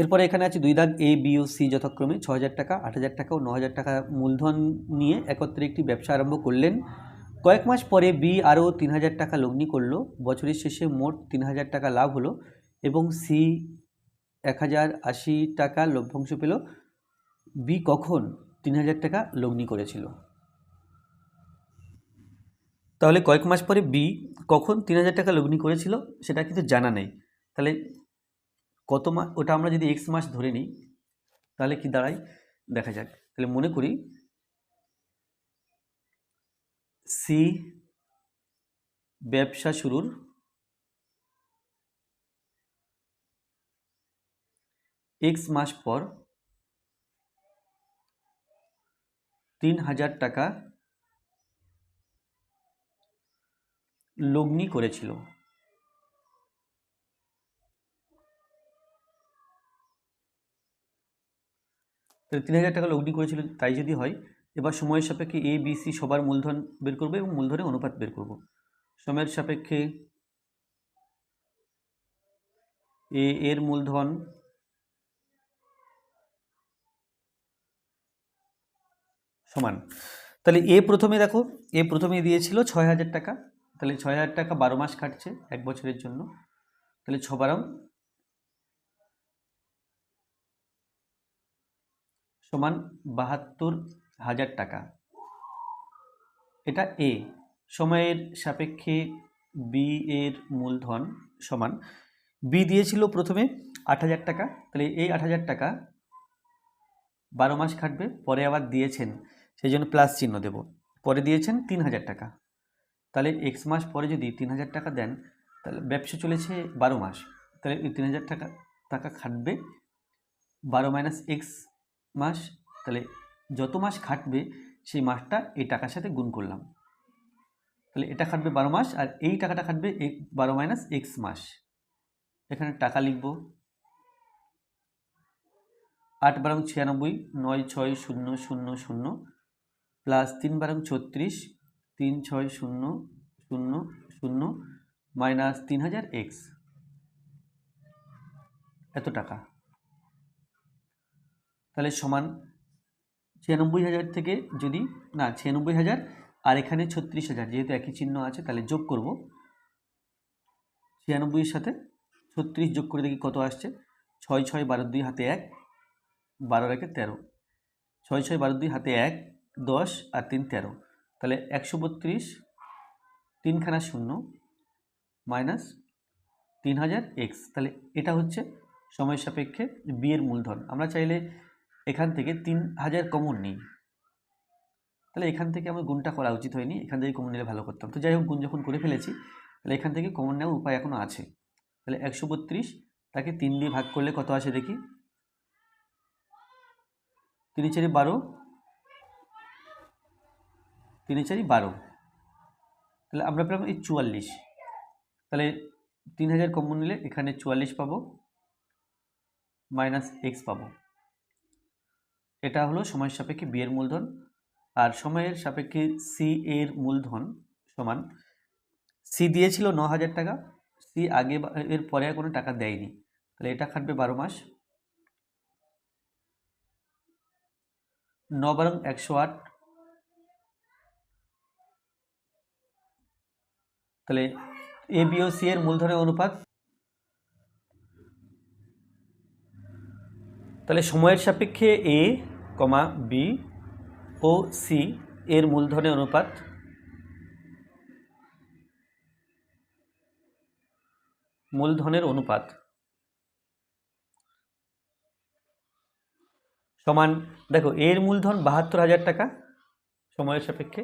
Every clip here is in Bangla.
এরপরে এখানে আছে দুই দাগ এ বি ও সি যথাক্রমে ছ হাজার টাকা আট হাজার টাকা ও ন হাজার টাকা মূলধন নিয়ে একত্রে একটি ব্যবসা আরম্ভ করলেন। কয়েক মাস পরে বি আরও তিন হাজার টাকা লগ্নি করল। বছরের শেষে মোট তিন হাজার টাকা লাভ হলো এবং সি এক হাজার আশি টাকা লভ্যাংশ পেল। বি কখন তিন হাজার টাকা লগ্নি করেছিল? তাহলে কয়েক মাস পরে বি কখন তিন হাজার টাকা লগ্নি করেছিল সেটা কিন্তু জানা নেই। তাহলে কত মাস ওটা আমরা যদি এক্স মাস ধরে নিই, তাহলে কি দাঁড়ায়? দেখা যাক। তাহলে মনে করি সি ব্যবসা শুরুর এক্স মাস পর তিন হাজার টাকা লগ্নি করেছিল। তাহলে তিন হাজার টাকা লগ্নি করেছিল তাই যদি হয়, এবার সময়ের সাপেক্ষে এ বি সি সবার মূলধন বের করব এবং মূলধনের অনুপাত বের করব। সময়ের সাপেক্ষে এ এর মূলধন সমান। তাহলে এ প্রথমে দেখো এ প্রথমে দিয়েছিল ছয় হাজার টাকা। তাহলে ছয় হাজার টাকা বারো মাস কাটছে এক বছরের জন্য। তাহলে ছ সমান বাহাত্তর হাজার টাকা। এটা এ সময়ের সাপেক্ষে বি এর মূলধন সমান। বি দিয়েছিল প্রথমে আট হাজার টাকা, তাহলে এই আট হাজার টাকা বারো মাস খাটবে, পরে আবার দিয়েছেন, সেই জন্য প্লাস চিহ্ন দেব। পরে দিয়েছেন তিন হাজার টাকা। তাহলে এক্স মাস পরে যদি তিন হাজার টাকা দেন, তাহলে ব্যবসা চলেছে বারো মাস, তাহলে তিন হাজার টাকা টাকা খাটবে। বারো মাইনাস এক্স মাস, তাহলে যত মাস খাটবে সেই মাসটা এই টাকার সাথে গুণ করলাম। তাহলে এটা খাটবে বারো মাস আর এই টাকাটা খাটবে এক বারো মাইনাস এক্স মাস। এখানে টাকা লিখব। আট বারং ছিয়ানব্বই, নয় ছয় শূন্য শূন্য শূন্য প্লাস তিন বারং ছত্রিশ, তিন ছয় শূন্য শূন্য শূন্য মাইনাস তিন হাজার এক্স। এত টাকা। তাহলে সমান ছিয়ানব্বই হাজার থেকে যদি, না, ছিয়ানব্বই হাজার আর এখানে ছত্রিশ হাজার, যেহেতু একই চিহ্ন আছে, তাহলে যোগ করব। ছিয়ানব্বইয়ের সাথে ছত্রিশ যোগ করে দেখি কত আসছে। ছয় ছয় বারো দুই হাতে এক, বারো রেখে তেরো। ছয় ছয় বারো দুই হাতে এক, দশ আর তিন তেরো। তাহলে একশো বত্রিশ, তিনখানা শূন্য মাইনাস তিন হাজার এক্স। তাহলে এটা হচ্ছে সময় সাপেক্ষে বিয়ের মূলধন। আমরা চাইলে এখান থেকে তিন হাজার কমন নিই। তাহলে এখান থেকে আমার গুণটা করা উচিত হয়নি, এখান থেকে কমন নিলে ভালো করতাম। তো যাই হোক, গুণ যখন করে ফেলেছি, তাহলে এখান থেকে কমন নেওয়ার উপায় এখনও আছে। তাহলে একশো বত্রিশ, তাকে তিন দিয়ে ভাগ করলে কত আসে দেখি? তিন চারি বারো, তিন চারি বারো। তাহলে আমরা পেলাম এই চুয়াল্লিশ। তাহলে তিন হাজার কমন নিলে এখানে চুয়াল্লিশ পাবো, মাইনাস এক্স পাবো। এটা হলো সময়ের সাপেক্ষে বি এর মূলধন। আর সময়ের সাপেক্ষে সি এর মূলধন সমান সি দিয়েছিল ন হাজার টাকা। সি আগে এর পরে আর কোনো টাকা দেয়নি। তাহলে এটা খাটবে বারো মাস। ন বারং একশো আট। তাহলে এ বি ও সি এর মূলধনের অনুপাত। তাহলে সময়ের সাপেক্ষে এ কমা বি ও সি এর মূলধনের অনুপাত? মূলধনের অনুপাত সমান, দেখো, এর মূলধন বাহাত্তর হাজার টাকা সময়ের সাপেক্ষে।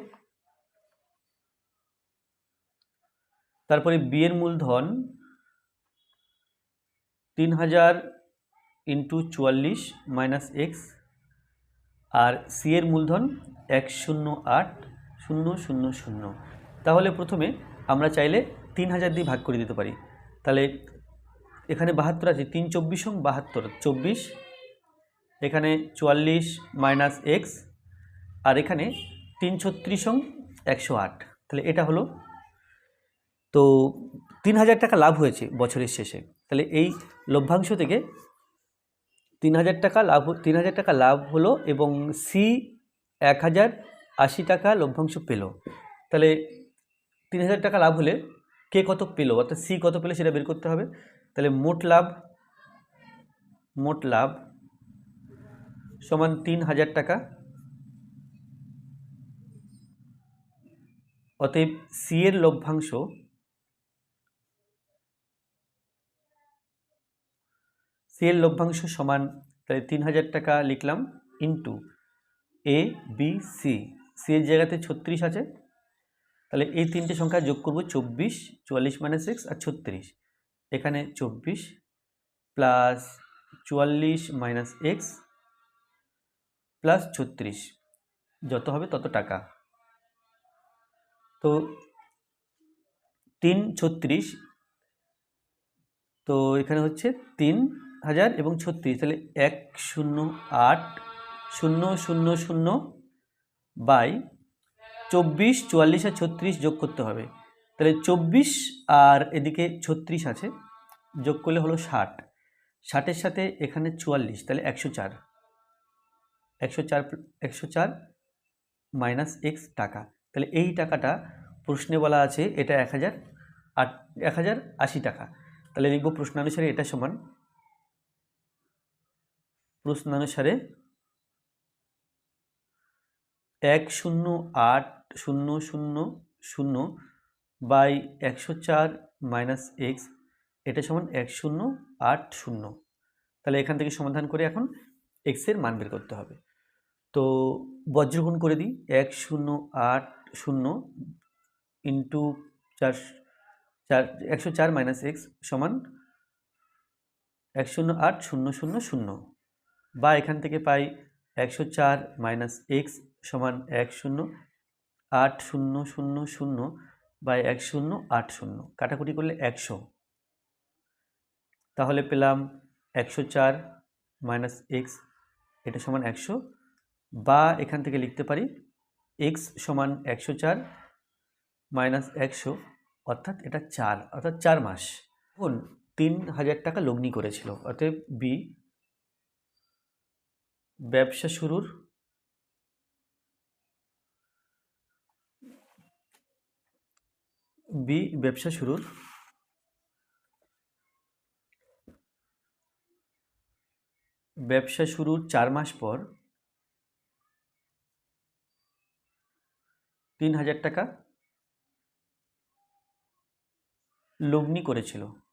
তারপরে বি এর মূলধন তিন হাজার ইন্টু চুয়াল্লিশ মাইনাস এক্স আর সি এর মূলধন এক শূন্য আট, শূন্য শূন্য শূন্য। তাহলে প্রথমে আমরা চাইলে তিন হাজার দিয়ে ভাগ করে দিতে পারি। তাহলে এখানে বাহাত্তর আছে, তিন চব্বিশ বাহাত্তর, চব্বিশ, এখানে চুয়াল্লিশ মাইনাস এক্স, আর এখানে তিন ছত্রিশ একশো আট। তাহলে এটা হলো, তো তিন হাজার টাকা লাভ হয়েছে বছরের শেষে। তাহলে এই লভ্যাংশ থেকে তিন হাজার টাকা লাভ তিন হাজার টাকা লাভ হলো এবং সি এক হাজার আশি টাকা লভ্যাংশ পেল। তাহলে তিন হাজার টাকা লাভ হলে কে কত পেল? অর্থাৎ সি কত পেলে সেটা বের করতে হবে। তাহলে মোট লাভ মোট লাভ সমান তিন হাজার টাকা। অতএব সি এর লভ্যাংশ সি এর লভ্যাংশ সমান তাহলে তিন হাজার টাকা লিখলাম into A B C C জায়গাতে ছত্রিশ আছে। তাহলে এই তিনটে সংখ্যা যোগ করব চব্বিশ, চুয়াল্লিশ মানে সিক্স আর ছত্রিশ। এখানে চব্বিশ প্লাস চুয়াল্লিশ মাইনাস এক্স প্লাস ছত্রিশ। যত হবে তত টাকা। তো তিন ছত্রিশ। তো এখানে হচ্ছে তিন হাজার এবং ছত্রিশ, তাহলে এক শূন্য আট শূন্য শূন্য শূন্য বাই চব্বিশ, চুয়াল্লিশ আর ছত্রিশ যোগ করতে হবে। তাহলে চব্বিশ আর এদিকে ছত্রিশ আছে, যোগ করলে হলো ষাট। ষাটের সাথে এখানে চুয়াল্লিশ, তাহলে একশো চার। একশো চার একশো চার মাইনাস এক্স টাকা। তাহলে এই টাকাটা প্রশ্নে বলা আছে, এটা এক হাজার আট এক হাজার আশি টাকা। তাহলে লিখব প্রশ্নানুসারে এটা সমান প্রশ্নানুসারে এক শূন্য আট শূন্য শূন্য শূন্য বাই একশো চার মাইনাস এক্স, এটা সমান এক শূন্য আট শূন্য। তাহলে এখান থেকে সমাধান করে এখন এক্সের মান বের করতে হবে। তো বজ্রগুণ করে দিই, এক শূন্য আট শূন্য ইন্টু চার চার, একশো চার মাইনাস এক্স সমান এক শূন্য আট শূন্য শূন্য শূন্য। বা এখান থেকে পাই একশো চার মাইনাস এক্স সমান এক শূন্য আট শূন্য শূন্য শূন্য বাই এক শূন্য আট শূন্য। কাটাকুটি করলে একশো। তাহলে পেলাম একশো চার মাইনাস এক্স এটা সমান একশো। বা এখান থেকে লিখতে পারি এক্স সমান একশো চার মাইনাস একশো, অর্থাৎ এটা চার, অর্থাৎ চার মাস। এখন তিন হাজার টাকা লগ্নি করেছিল, অতএব বি ব্যবসা শুরুর? বি, ব্যবসা শুরুর। ব্যবসা শুরুর চার মাস পর তিন হাজার টাকা লগ্নি করেছিল।